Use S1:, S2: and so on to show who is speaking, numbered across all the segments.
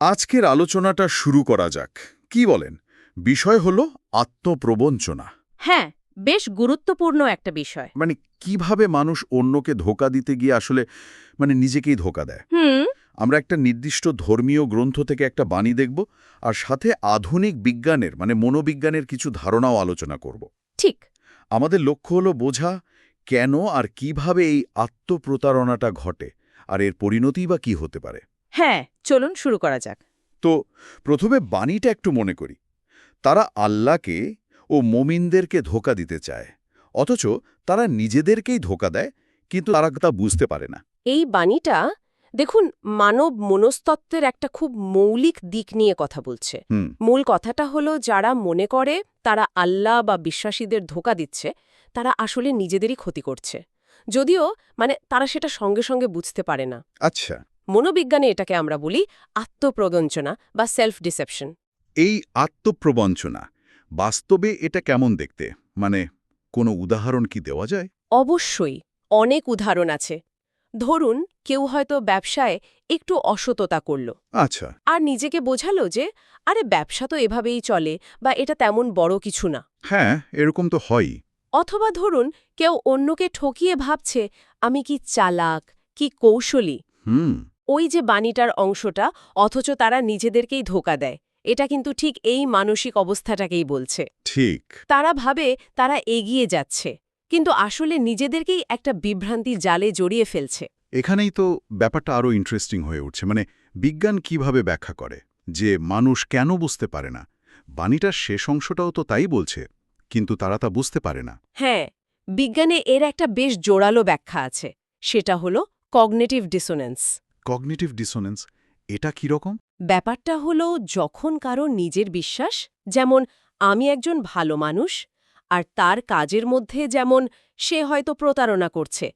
S1: আজকের আলোচনাটা শুরু করা যাক। কি বলেন? বিষয় হলো আত্মপ্রবঞ্চনা।
S2: হ্যাঁ বেশ গুরুত্বপূর্ণ একটা বিষয়।
S1: মানে কীভাবে মানুষ অন্যকে ধোকা দিতে গিয়ে আসলে মানে নিজেকেই ধোকা দেয়।
S2: হুম।
S1: আমরা একটা নির্দিষ্ট ধর্মীয় গ্রন্থ থেকে একটা বাণী দেখব আর সাথে আধুনিক বিজ্ঞানের মানে মনোবিজ্ঞানের কিছু ধারণাও আলোচনা করব।
S2: ঠিক।
S1: আমাদের লক্ষ্য হলো বোঝা কেন আর কীভাবে এই আত্মপ্রতারণাটা ঘটে আর এর পরিণতি বা কি হতে পারে।
S2: হ্যাঁ চলুন শুরু করা যাক।
S1: তো প্রথমে বাণীটা একটু মনে করি। তারা আল্লাহকে ও মমিনদেরকে ধোকা দিতে চায় অথচ তারা নিজেদেরকেই ধোকা দেয় কিন্তু তারা তা বুঝতে পারে না।
S2: এই বাণীটা দেখুন মানব মনস্তত্ত্বের একটা খুব মৌলিক দিক নিয়ে কথা বলছে। মূল কথাটা হলো যারা মনে করে তারা আল্লাহ বা বিশ্বাসীদের ধোকা দিচ্ছে তারা আসলে নিজেদেরই ক্ষতি করছে। যদিও মানে তারা সেটা সঙ্গে সঙ্গে বুঝতে পারে না।
S1: আচ্ছা।
S2: মনোবিজ্ঞানে এটাকে আমরা বলি আত্মপ্রবঞ্চনা বা সেলফ ডিসেপশন
S1: এই আত্মপ্রবঞ্চনা বাস্তবে এটা কেমন দেখতে? মানে কোনো উদাহরণ কি দেওয়া যায়?
S2: অবশ্যই অনেক উদাহরণ আছে। ধরুন কেউ হয়তো ব্যবসায় একটু অসততা করল।
S1: আচ্ছা।
S2: আর নিজেকে বোঝালো যে আরে ব্যবসা তো এভাবেই চলে বা এটা তেমন বড় কিছু না।
S1: হ্যাঁ এরকম তো হয়ই।
S2: অথবা ধরুন কেউ অন্যকে ঠকিয়ে ভাবছে আমি কি চালাক কি কৌশলী?
S1: হুম।
S2: ওই যে বাণীটার অংশটা অথচ তারা নিজেদেরকেই ধোকা দেয়। এটা কিন্তু ঠিক এই মানসিক অবস্থাটাকেই বলছে।
S1: ঠিক।
S2: তারা ভাবে তারা এগিয়ে যাচ্ছে কিন্তু আসলে নিজেদেরকেই একটা বিভ্রান্তি জালে জড়িয়ে ফেলছে।
S1: এখানেই তো ব্যাপারটা আরও ইন্টারেস্টিং হয়ে উঠছে। মানে বিজ্ঞান কীভাবে ব্যাখ্যা করে যে মানুষ কেন বুঝতে পারে না? বাণীটার শেষ অংশটাও তো তাই বলছে কিন্তু তারা তা বুঝতে পারে না।
S2: হ্যাঁ বিজ্ঞানে এর একটা বেশ জোরালো ব্যাখ্যা আছে সেটা হলো কগনেটিভ ডিসোনেন্স
S1: কগনিটিভ ডিসোনেন্স এটা কীরকম
S2: ব্যাপারটা হলো যখন কারও নিজের বিশ্বাস যেমন আমি একজন ভালো মানুষ আর তার কাজের মধ্যে যেমন সে হয়তো প্রতারণা করছে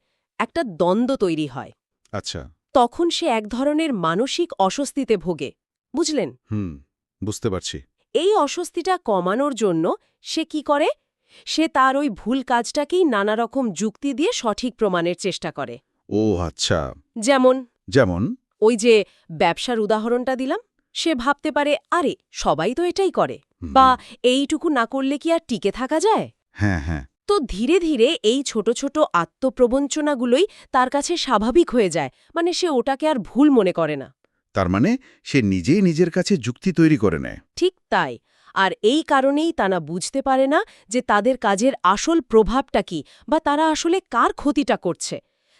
S2: একটা দ্বন্দ্ব তৈরি হয়।
S1: আচ্ছা।
S2: তখন সে এক ধরনের মানসিক অস্বস্তিতে ভোগে বুঝলেন?
S1: হুম বুঝতে পারছি।
S2: এই অস্বস্তিটা কমানোর জন্য সে কি করে? সে তার ওই ভুল কাজটাকেই নানা রকম যুক্তি দিয়ে সঠিক প্রমাণের চেষ্টা করে।
S1: ও আচ্ছা।
S2: যেমন
S1: যেমন
S2: ওই যে ব্যবসার উদাহরণটা দিলাম সে ভাবতে পারে আরে সবাই তো এটাই করে। বা এইটুকু না করলে কি আর টিকে থাকা যায়?
S1: হ্যাঁ হ্যাঁ।
S2: তো ধীরে ধীরে এই ছোট ছোট আত্মপ্রবঞ্চনাগুলোই তার কাছে স্বাভাবিক হয়ে যায় মানে সে ওটাকে আর ভুল মনে করে না।
S1: তার মানে সে নিজেই নিজের কাছে যুক্তি তৈরি করে নেয়।
S2: ঠিক তাই। আর এই কারণেই তারা বুঝতে পারে না যে তাদের কাজের আসল প্রভাবটা কি বা তারা আসলে কার ক্ষতিটা করছে।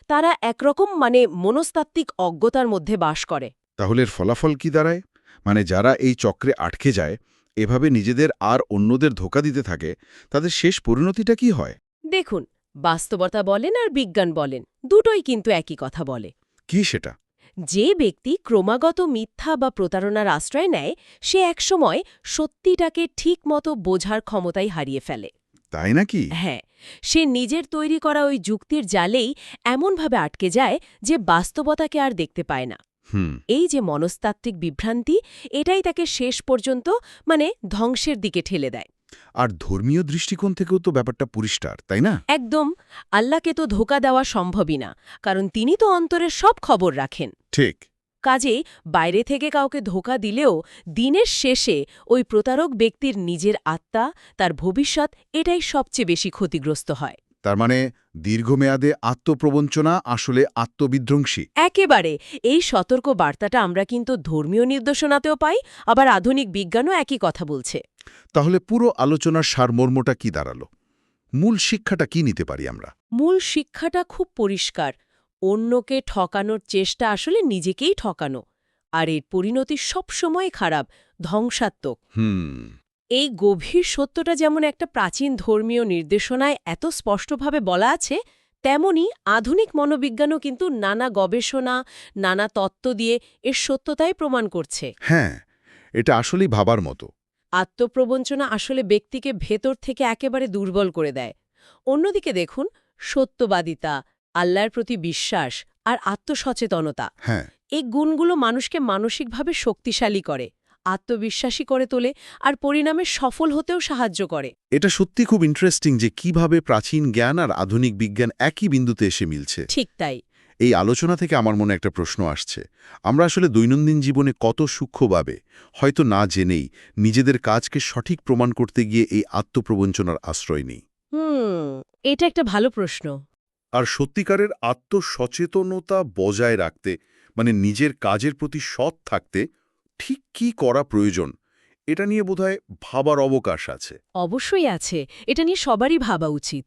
S2: তারা একরকম মানে মনস্তাত্ত্বিক অজ্ঞতার মধ্যে বাস করে।
S1: তাহলে এর ফলাফল কি দাঁড়ায়? মানে যারা এই চক্রে আটকে যায় এভাবে নিজেদের আর অন্যদের ধোকা দিতে থাকে তাদের শেষ পরিণতিটা কি হয়?
S2: দেখুন বাস্তবতা বলেন আর বিজ্ঞান বলেন দুটোই কিন্তু একই কথা বলে।
S1: কি সেটা?
S2: যে ব্যক্তি ক্রমাগত মিথ্যা বা প্রতারণার আশ্রয় নেয় সে একসময় সত্যিটাকে ঠিকমতো বোঝার ক্ষমতাই হারিয়ে ফেলে।
S1: তাই নাকি?
S2: হ্যাঁ সে নিজের তৈরি করা ওই যুক্তির জালেই এমনভাবে আটকে যায় যে বাস্তবতাকে আর দেখতে পায় না।
S1: হুম।
S2: এই যে মনস্তাত্ত্বিক বিভ্রান্তি এটাই তাকে শেষ পর্যন্ত মানে ধ্বংসের দিকে ঠেলে দেয়।
S1: আর ধর্মীয় দৃষ্টিকোণ থেকেও তো ব্যাপারটা পরিষ্কার তাই না?
S2: একদম আল্লাহকে তো ধোকা দেওয়া সম্ভবই না কারণ তিনি তো অন্তরের সব খবর রাখেন।
S1: ঠিক।
S2: কাজেই বাইরে থেকে কাউকে ধোকা দিলেও দিনের শেষে ওই প্রতারক ব্যক্তির নিজের আত্মা তার ভবিষ্যৎ এটাই সবচেয়ে বেশি ক্ষতিগ্রস্ত হয়।
S1: তার মানে দীর্ঘমেয়াদে আত্মপ্রবঞ্চনা আসলে আত্মবিধ্বংসী।
S2: একেবারে! এই সতর্ক বার্তাটা আমরা কিন্তু ধর্মীয় নির্দেশনাতেও পাই আবার আধুনিক বিজ্ঞানও একই কথা বলছে।
S1: তাহলে পুরো আলোচনার সারমর্মটা কি দাঁড়াল? মূল শিক্ষাটা কি নিতে পারি আমরা?
S2: মূল শিক্ষাটা খুব পরিষ্কার। অন্যকে ঠকানোর চেষ্টা আসলে নিজেকেই ঠকানো আর এর পরিণতি সবসময় খারাপ ধ্বংসাত্মক। এই গভীর সত্যটা যেমন একটা প্রাচীন ধর্মীয় নির্দেশনায় এত স্পষ্টভাবে বলা আছে তেমনি আধুনিক মনোবিজ্ঞানও কিন্তু নানা গবেষণা নানা তত্ত্ব দিয়ে এর সত্যতাই প্রমাণ করছে।
S1: হ্যাঁ এটা আসলেই ভাবার মতো।
S2: আত্মপ্রবঞ্চনা আসলে ব্যক্তিকে ভেতর থেকে একেবারে দুর্বল করে দেয়। অন্যদিকে দেখুন সত্যবাদিতা আল্লাহর প্রতি বিশ্বাস আর আত্মসচেতনতা।
S1: হ্যাঁ।
S2: এই গুণগুলো মানুষকে মানসিকভাবে শক্তিশালী করে আত্মবিশ্বাসী করে তোলে আর পরিণামে সফল হতেও সাহায্য করে।
S1: এটা সত্যি খুব ইন্টারেস্টিং যে কীভাবে প্রাচীন জ্ঞান আর আধুনিক বিজ্ঞান একই বিন্দুতে এসে মিলছে।
S2: ঠিক তাই।
S1: এই আলোচনা থেকে আমার মনে একটা প্রশ্ন আসছে। আমরা আসলে দৈনন্দিন জীবনে কত সূক্ষ্মভাবে হয়তো না জেনেই নিজেদের কাজকে সঠিক প্রমাণ করতে গিয়ে এই আত্মপ্রবঞ্চনার আশ্রয় নিই?
S2: হুম এটা একটা ভালো প্রশ্ন।
S1: আর সত্যিকারের আত্মসচেতনতা বজায় রাখতে মানে নিজের কাজের প্রতি সৎ থাকতে ঠিক কি করা প্রয়োজন, এটা নিয়ে বোধহয় ভাবার অবকাশ আছে।
S2: অবশ্যই আছে। এটা নিয়ে সবারই ভাবা উচিত।